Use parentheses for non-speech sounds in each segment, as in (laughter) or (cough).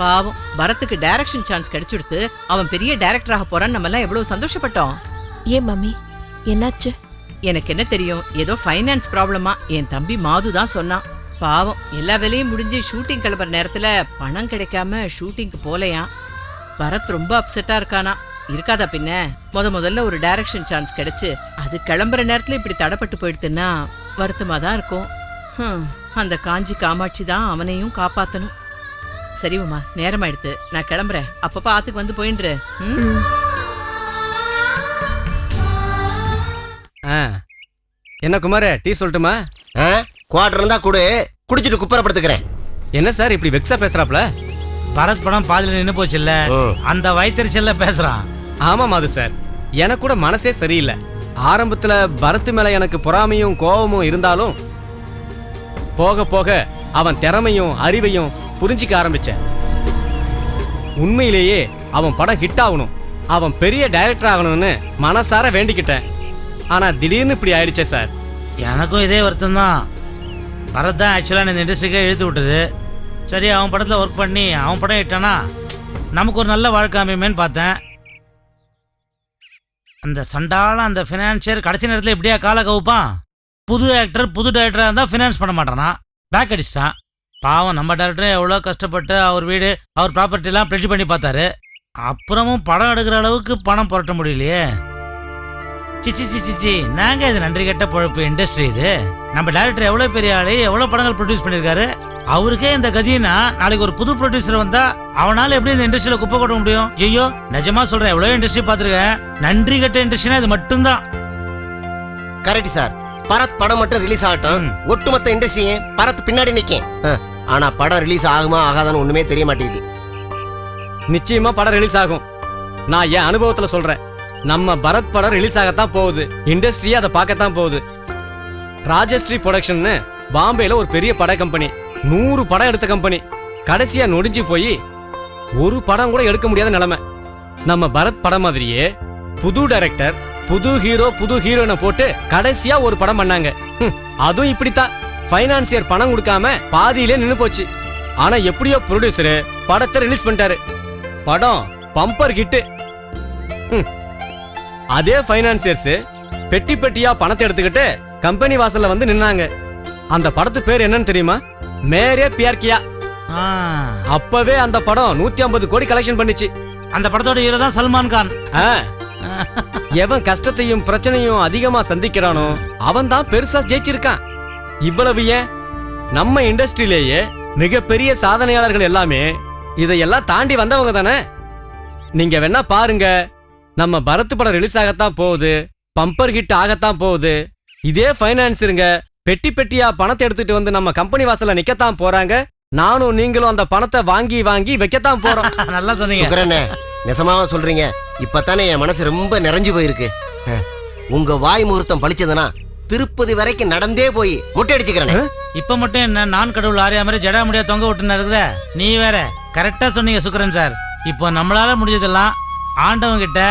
பாவம் பரத்துக்கு direction chance கிடைச்சுடுத்து அவன் பெரிய டைரக்டர் ஆக போறான்னு நம்ம எல்லாம் எவ்வளவு சந்தோஷப்பட்டோம். ஏன் மம்மி? என்னாச்சு? எனக்கு என்ன தெரியும் ஏதோ ஃபைனான்ஸ் ப்ராப்ளமா என் தம்பி மாது தான் சொன்னான். பாவம் எல்லா வேலையும் முடிஞ்சு ஷூட்டிங் கிளம்புற நேரத்துல பணம் கிடைக்காம ஷூட்டிங்க்கு போலையாம். பரத் ரொம்ப அப்செட்டா இருக்கானா? இருக்காதா பின்ன? முத முதல்ல ஒரு டைரக்ஷன் சான்ஸ் கிடைச்சு அது கிளம்புற நேரத்துல இப்படி தடப்பட்டு போயிடுதுன்னா வருத்தமா தான் இருக்கும் அந்த காஞ்சி காமாட்சி தான் அவனையும் காப்பாத்தணும். சரி உமா நேரமாயிடுத்து. நான் கிளம்புறேன். அப்பப்ப ஆத்துக்கு வந்து போயின்று ஆ. என்ன குமார டீ சொல்லட்டுமா? குவார்டர் இருந்தா கொடு. குடிச்சிட்டு குப்பரப்படுத்துக்கிறேன் என்ன சார் இப்படி வெக்ஸா பேசுறாப்ல பரத் படம் பாதியில நின்னு போச்சுல்ல. அந்த வயிற்றுச்சல்ல பேசுறான். ஆமா மாது சார். எனக்கு கூட மனசே சரியில்லை. ஆரம்பத்துல பரத் மேல எனக்கு பொறாமையும் கோபமும் இருந்தாலும் போக போக அவன் திறமையும் அறிவையும் புரிஞ்சிக்க ஆரம்பிச்சேன். உண்மையிலேயே அவன் படம் ஹிட் ஆகணும். அவன் பெரிய டைரக்டர் ஆகணும்னு மனசார வேண்டிக்கிட்டேன். ஆனா திடீர்னு இப்படி ஆயிடுச்சே சார். எனக்கும் இதே வருத்தம் தான் பரத் தான் ஆக்சுவலாக இந்த இண்டஸ்ட்ரிக்கே இழுத்து விட்டது. சரி அவன் படத்தில் ஒர்க் பண்ணி அவன் படம் இட்டானா நமக்கு ஒரு நல்ல வாழ்க்கை அமையுமேன்னு பார்த்தேன். அந்த சண்டால அந்த ஃபினான்ஷியர் கடைசி நேரத்தில் எப்படியா காலை கவுப்பான்? புது ஆக்டர் புது டைரக்டராக இருந்தால் ஃபினான்ஸ் பண்ண மாட்டானா? பேக் அடிச்சிட்டான். பாவம் நம்ம டேரக்டர் எவ்வளோ கஷ்டப்பட்டு அவர் வீடு அவர் ப்ராப்பர்ட்டிலாம் பிரிட்ஜ் பண்ணி பார்த்தாரு. அப்புறமும் படம் எடுக்கிற அளவுக்கு பணம் புரட்ட முடியலையே. சிச்சி சிச்சி சி நாங்க இது நன்றி கெட்ட பொழப்பு இண்டஸ்ட்ரி இது. நம்ம டேரக்டர் எவ்வளோ பெரிய ஆளு எவ்வளோ படங்கள் ப்ரொடியூஸ் பண்ணியிருக்காரு. அவருக்கே இந்த கதினா நாளைக்கு ஒரு புது ப்ரொடியூசர் வந்தா அவனால எப்படி இந்த இண்டஸ்ட்ரியில குப்பை கொட்ட முடியும்? ஐயோ நிஜமா சொல்றேன் எவ்வளோ இண்டஸ்ட்ரி பார்த்துருக்கேன். நன்றி கெட்ட இண்டஸ்ட்ரினா இது மட்டும்தான். கரெக்ட் சார் பரத் படம் மட்டும் ரிலீஸ் ஆகட்டும். ஒட்டுமொத்த இண்டஸ்ட்ரியும் பரத் பின்னாடி நிக்கும். அஹ், ஆனா படம் ரிலீஸ் ஆகுமா ஆகாதான்னு ஒண்ணுமே தெரிய மாட்டேங்குது. நிச்சயமா படம் ரிலீஸ் ஆகும். நான் என் அனுபவத்துல சொல்றேன். நம்ம பரத் படம் ரிலீஸ் ஆகத்தான் போகுது. இண்டஸ்ட்ரி அதை பார்க்கத்தான் போகுது. ராஜஸ்ரீ ப்ரொடக்ஷன்னு பாம்பேல ஒரு பெரிய பட கம்பெனி நூறு படம் எடுத்த கம்பெனி கடைசியா நொடிஞ்சு போய் ஒரு படம் கூட எடுக்க முடியாத நிலைமை. நம்ம பரத் படம் மாதிரியே புது டைரக்டர் புது ஹீரோ புது ஹீரோயினை போட்டு கடைசியா ஒரு படம் பண்ணாங்க. அதுவும் இப்படித்தான். ஃபைனான்சியர் பணம் கொடுக்காம பாதியிலே நின்னு போச்சு. ஆனா எப்படியோ ப்ரொடியூசர் படத்தை ரிலீஸ் பண்ணிட்டாரு. படம் பம்பர் ஹிட் அதே ஃபைனான்சியர்ஸ் பெட்டி பெட்டியா பணத்தை எடுத்துக்கிட்டு கம்பெனி வாசல்ல வந்து நின்னாங்க. அந்த படத்து பேர் என்னன்னு தெரியுமா? மேரே பியார்கியா அப்பவே அந்த படம் நூத்தி ஐம்பது கோடி கலெக்ஷன் பண்ணுச்சு. அந்த படத்தோட ஹீரோ தான் சல்மான் கான். எவன் கஷ்டத்தையும் பிரச்சனையும் அதிகமா சந்திக்கிறானோ அவன் தான் பெருசா ஜெயிச்சிருக்கான். இவ்வளவு ஏன்? நம்ம இண்டஸ்ட்ரியிலேயே மிகப்பெரிய சாதனையாளர்கள் எல்லாமே இதையெல்லாம் தாண்டி வந்தவங்க தானே? நீங்க வேணா பாருங்க நம்ம பரத் படம் ரிலீஸ் ஆகத்தான் போகுது பம்பர் ஹிட் ஆகத்தான் போகுது. இதே ஃபைனான்ஸருங்க பெட்டி பெட்டியா பணத்தை எடுத்துட்டு வந்து நம்ம கம்பெனி வாசல்ல நிக்கத்தான் போறாங்க. நானும் நீங்களும் அந்த பணத்தை வாங்கி வாங்கி வைக்கத்தான் போறோம். (laughs) நல்லா சொன்னீங்க. நெசமாவா சொல்றீங்க? இப்பத்தானே என் மனசு ரொம்ப நிறைஞ்சு போயிருக்கு. உங்க வாய் முகூர்த்தம் பழிச்சதுன்னா திருப்பதி வரைக்கும் நடந்தே போய் முட்டை அடிச்சுக்கிறேன். இப்ப மட்டும் என்ன நான் கடவுள் ஆரியா மாதிரி ஜடா முடியா தொங்க விட்டுன்னு நீ வேற கரெக்டா சொன்னீங்க சுக்கரன் சார். இப்போ நம்மளால முடிஞ்சதெல்லாம் ஆண்டவன் கிட்ட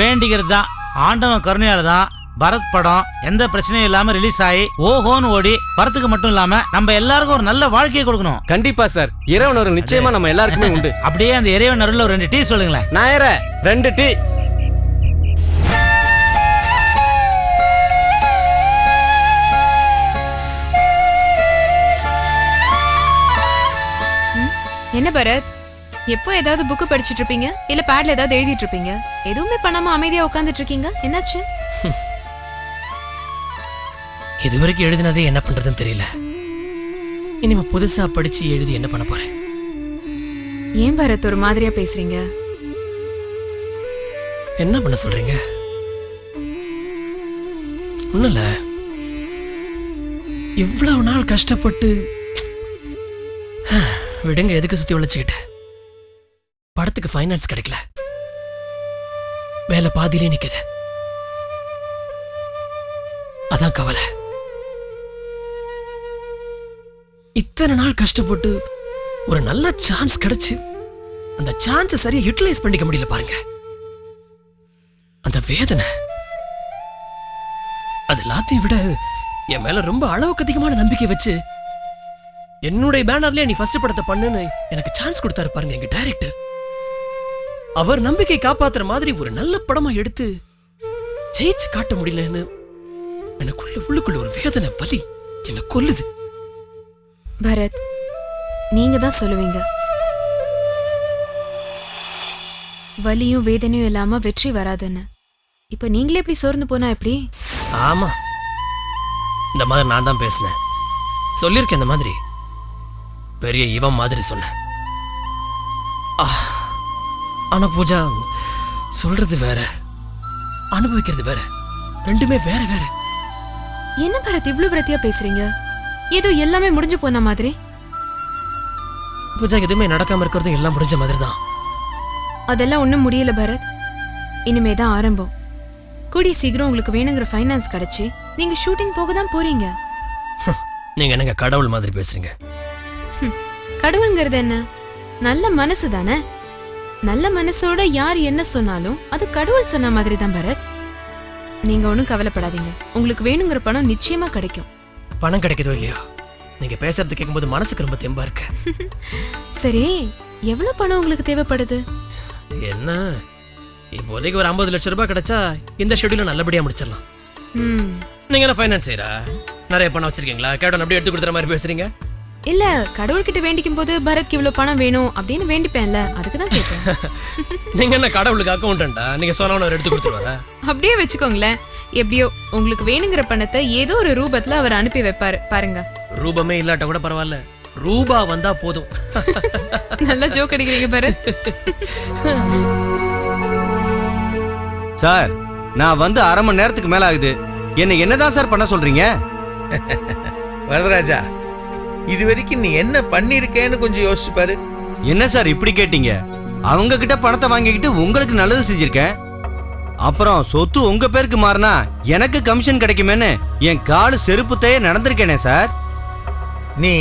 வேண்டிக்கிறது தான் ஆண்டவன் கருணையால தான் பரத் படம் எந்த பிரச்சனையும் இல்லாம ரிலீஸ் ஆகி ஓஹோன்னு ஓடி பரத்துக்கு மட்டும் இல்லாம நம்ம எல்லாருக்கும் ஒரு நல்ல வாழ்க்கையை கொடுக்கணும். கண்டிப்பா சார் இறைவன் ஒரு நிச்சயமா நம்ம எல்லாருக்குமே உண்டு. (laughs) அப்படியே அந்த இறைவன் அருள்ல ஒரு ரெண்டு டீ சொல்லுங்களேன். நாயர ரெண்டு டீ. என்ன பரத்? எப்போ ஏதாவது புக்கு படிச்சிட்டு இருப்பீங்க? இல்ல பேட்ல ஏதாவது எழுதிட்டு இருப்பீங்க? எதுவுமே பண்ணாம அமைதியா உட்காந்துட்டு இருக்கீங்க? என்னாச்சு? இது வரைக்கும் எழுதினதே என்ன பண்றதுன்னு தெரியல. இனிமே புதுசா படிச்சு எழுதி என்ன பண்ண போறேன்? ஏன் பரத் ஒரு மாதிரியா பேசுறீங்க? என்ன பண்ண சொல்றீங்க? இல்ல இவ்வளவு நாள் கஷ்டப்பட்டு விடுங்க எதுக்கு சுத்தி உழைச்சுக்கிட்டு? படத்துக்கு ஃபைனான்ஸ் கிடைக்கல. வேலை பாதியிலே நிக்குது. அதான் கவலை. இத்தனை நாள் கஷ்டப்பட்டு ஒரு நல்ல சான்ஸ் கிடைச்சு அந்த சான்ஸை சரியா யூட்டிலைஸ் பண்ணிக்க முடியல பாருங்க. அந்த வேதனை அது எல்லாத்தையும் விட என் மேல ரொம்ப அளவுக்கு அதிகமான நம்பிக்கை வச்சு என்னுடைய பேனர்லயே நீ ஃபர்ஸ்ட் படத்தை பண்ணுன்னு எனக்கு சான்ஸ் கொடுத்தாரு பாருங்க எங்க டைரக்டர் அவர் நம்பிக்கை காப்பாத்துற மாதிரி ஒரு நல்ல படமா எடுத்து ஜெயிச்சு காட்ட முடியலன்னு எனக்குள்ள உள்ளுக்குள்ள ஒரு வேதனை வலி என்ன கொல்லுது. பரத் நீங்க தான் சொல்லுவீங்க. வலியும் வேதனையும் இல்லாம வெற்றி வராதுன்னு. இப்ப நீங்களே இப்படி சோர்ந்து போனா எப்படி? ஆமா. இந்த மாதிரி நான் தான் பேசினேன். சொல்லியிருக்கேன் இந்த மாதிரி. பெரிய இவன் மாதிரி சொன்னேன். ஆனா பூஜா சொல்றது வேற. அனுபவிக்கிறது வேற. ரெண்டுமே வேற வேற. என்ன பரத் இவ்ளோ விரத்தியா பேசுறீங்க? ஏதோ எல்லாமே முடிஞ்சு போன மாதிரி. பூஜா எதுவுமே நடக்காம இருக்கிறதும் எல்லாம் முடிஞ்ச மாதிரி தான் அதெல்லாம் ஒண்ணும் முடியல பரத். இனிமே தான் ஆரம்பம். கூடிய சீக்கிரம் உங்களுக்கு வேணுங்கிற ஃபைனான்ஸ் கிடைச்சு நீங்க ஷூட்டிங் போக தான் போறீங்க. நீங்க என்னங்க கடவுள் மாதிரி பேசுறீங்க? கடவுளுங்கிறது என்ன? நல்ல மனசு தானே? நல்ல மனசோட யார் என்ன சொன்னாலும் அது கடவுள் சொன்ன மாதிரி தான் பரத். நீங்க ஒன்றும் கவலைப்படாதீங்க. உங்களுக்கு வேணுங்கிற பணம் நிச்சயமா கிடைக்கும். பணம் கிடைக்குதோ இல்லையா? நீங்க பேசுறது கேட்கும்போது மனசுக்கு ரொம்ப தெம்பா இருக்கு. (laughs) சரி எவ்வளவு பணம் உங்களுக்கு தேவைப்படுது? என்ன? இப்போதைக்கு ஒரு ஐம்பது லட்சம் ரூபாய் கிடைச்சா இந்த ஷெட்யூல நல்லபடியா முடிச்சிடலாம். நீங்க என்ன ஃபைனான்ஸ் செய்யறா? நிறைய பணம் வச்சிருக்கீங்களா? கேடன் அப்படியே எடுத்து கொடுத்துற மாதிரி பேசுறீங்க? இல்ல கடவுள்கிட்ட வேண்டிக்கும் போது பரத்க்கு இவ்வளவு பணம் வேணும் அப்படின்னு வேண்டிப்பேன்ல அதுக்கு தான் கேட்டேன். (laughs) நீங்க என்ன கடவுளுக்கு அக்கௌண்டா நீங்க சொன்னவன எடுத்து கொடுத்துருவாரா? அப்படியே வச்சுக்கோங்களேன். எப்படியோ உங்களுக்கு வேணுங்கிற பணத்தை ஏதோ ஒரு ரூபத்துல அவர் அனுப்பி வைப்பாரு. பாருங்க. ரூபமே இல்லாட்ட கூட பரவாயில்ல. ரூபா வந்தா போதும். நல்லா ஜோக் அடிக்கிறீங்க பரத் சார் நான் வந்து அரை மணி நேரத்துக்கு மேல ஆகுது. என்ன என்னதான் சார் பண்ண சொல்றீங்க? வரதராஜா இது வரைக்கும் நீ என்ன பண்ணிருக்கேன்னு கொஞ்சம் யோசிச்சு பாரு. என்ன சார் இப்படி கேட்டீங்க? அவங்க கிட்ட பணத்தை வாங்கிக்கிட்டு உங்களுக்கு நல்லது செஞ்சிருக்கேன். அப்புறம் சொத்து உங்க பேருக்கு மாறினா எனக்கு கமிஷன் கிடைக்குமேன்னு என் காலு செருப்புத்தையே நடந்திருக்கேனே சார். நீ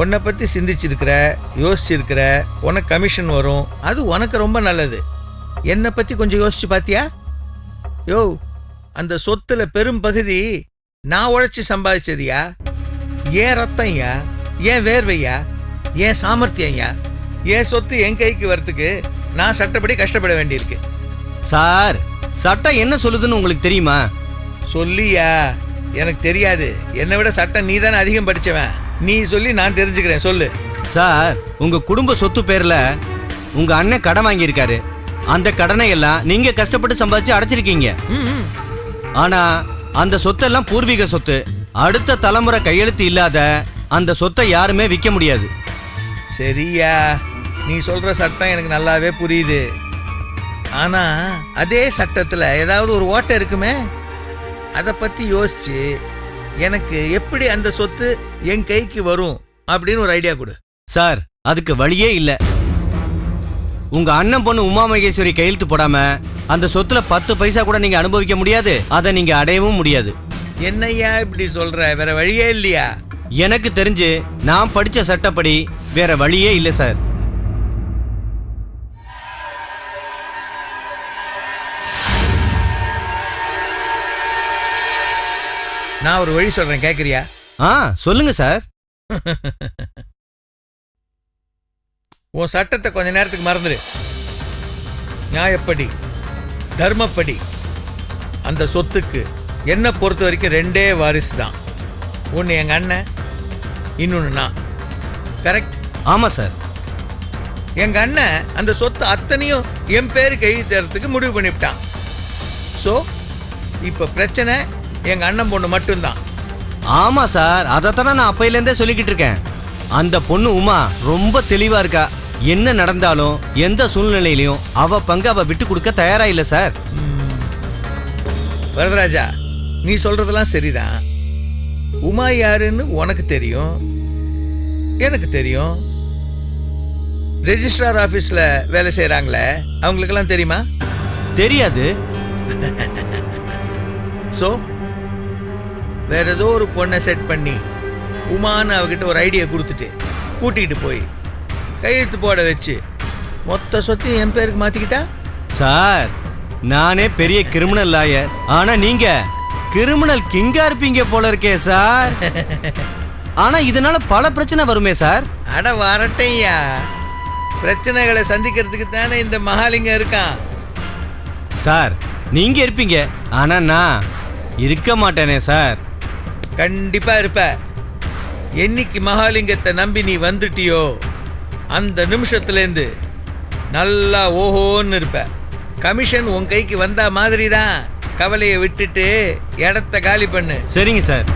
உன்னை பத்தி சிந்திச்சிருக்கிற யோசிச்சிருக்கிற உனக்கு கமிஷன் வரும் அது உனக்கு ரொம்ப நல்லது. என்னை பத்தி கொஞ்சம் யோசிச்சு பாத்தியா? யோ அந்த சொத்துல பெரும் பகுதி நான் உழைச்சி சம்பாதிச்சதுயா? ஏன் ரத்தம்யா ஏன் வேர்வையா? ஏன் சாமர்த்தியம்யா என் சொத்து என் கைக்கு வரத்துக்கு நான் சட்டப்படி கஷ்டப்பட வேண்டியிருக்கு. சார் சட்டம் என்ன சொல்லுதுன்னு உங்களுக்கு தெரியுமா? சொல்லியா? எனக்கு தெரியாது. என்னை விட சட்டம் நீ தானே அதிகம் படிச்சவன். நீ சொல்லி நான் தெரிஞ்சுக்கிறேன். சொல்லு. சார் உங்க குடும்ப சொத்து பேர்ல உங்க அண்ணன் கடன் வாங்கியிருக்காரு. அந்த கடனை எல்லாம் நீங்க கஷ்டப்பட்டு சம்பாதிச்சு அடைச்சிருக்கீங்க. ஆனா அந்த சொத்தெல்லாம் பூர்வீக சொத்து. அடுத்த தலைமுறை கையெழுத்து இல்லாத அந்த சொத்தை யாருமே விற்க முடியாது. சரியா. நீ சொல்ற சட்டம் எனக்கு நல்லாவே புரியுது. ஆனா அதே சட்டத்துல ஏதாவது ஒரு ஓட்டை இருக்குமே? அதை பத்தி யோசிச்சு எனக்கு எப்படி அந்த சொத்து என் கைக்கு வரும் அப்படின்னு ஒரு ஐடியா கொடு. சார் அதுக்கு வழியே இல்ல. உங்க அண்ணன் பொண்ணு உமா மகேஸ்வரி கையெழுத்து போடாம அந்த சொத்துல பத்து பைசா கூட நீங்க அனுபவிக்க முடியாது. அதை நீங்க அடையவும் முடியாது. என்னய்யா இப்படி சொல்ற? வேற வழியே இல்லையா? எனக்கு தெரிஞ்சு நான் படிச்ச சட்டப்படி வேற வழியே இல்ல சார். நான் ஒரு வழி சொல்றேன் கேக்குறியா? ஆ சொல்லுங்க சார். (laughs) உன் சட்டத்தை கொஞ்ச நேரத்துக்கு மறந்துடு நியாயப்படி தர்மப்படி அந்த சொத்துக்கு என்னை பொறுத்த வரைக்கும் ரெண்டே வாரிசு தான். ஒன்று எங்கள் அண்ணன் இன்னொன்று நான். கரெக்ட் ஆமா சார். எங்கள் அண்ணன் அந்த சொத்து அத்தனையும் என் பேருக்கு எழுதி தரத்துக்கு முடிவு பண்ணிவிட்டான். ஸோ இப்போ பிரச்சனை எங்கள் அண்ணன் பொண்ணு மட்டும்தான். ஆமா சார் அதைத்தானே நான் அப்பையிலேருந்தே சொல்லிக்கிட்டு இருக்கேன். அந்த பொண்ணு உமா ரொம்ப தெளிவா இருக்கா. என்ன நடந்தாலும் எந்த சூழ்நிலையிலையும் அவ பங்கு அவ விட்டு கொடுக்க தயாரா இல்ல சார். வரதராஜா நீ சொல்றதெல்லாம் சரிதான். உமா யாருன்னு உனக்கு தெரியும். எனக்கு தெரியும். ரெஜிஸ்ட்ரார் ஆஃபீஸில் வேலை செய்கிறாங்களே அவங்களுக்கெல்லாம் தெரியுமா? தெரியாது. ஸோ வேற ஏதோ ஒரு பொண்ணை செட் பண்ணி உமான்னு அவகிட்ட ஒரு ஐடியா கொடுத்துட்டு கூட்டிகிட்டு போய் கையெழுத்து போட வச்சு மொத்த சொத்தையும் என் பேருக்கு மாற்றிக்கிட்டா சார் நானே பெரிய கிரிமினல் லாயர். ஆனா நீங்க கிரிமினல் கிங்கா இருப்பீங்க போல இருக்கே சார். (laughs) ஆனா இதனால பல பிரச்சனை வருமே சார். அட வரட்டையா. பிரச்சனைகளை சந்திக்கிறதுக்கு தானே இந்த மகாலிங்கம் இருக்கான். சார் நீங்க இருப்பீங்க. ஆனா நான் இருக்க மாட்டேனே சார். கண்டிப்பா இருப்ப. என்னைக்கு மகாலிங்கத்தை நம்பி நீ வந்துட்டியோ அந்த நிமிஷத்துலேருந்து நல்லா ஓஹோன்னு இருப்ப. கமிஷன் உன் கைக்கு வந்தா மாதிரி தான் கவலையை விட்டுட்டு இடத்த காலி பண்ணு. சரிங்க சார்.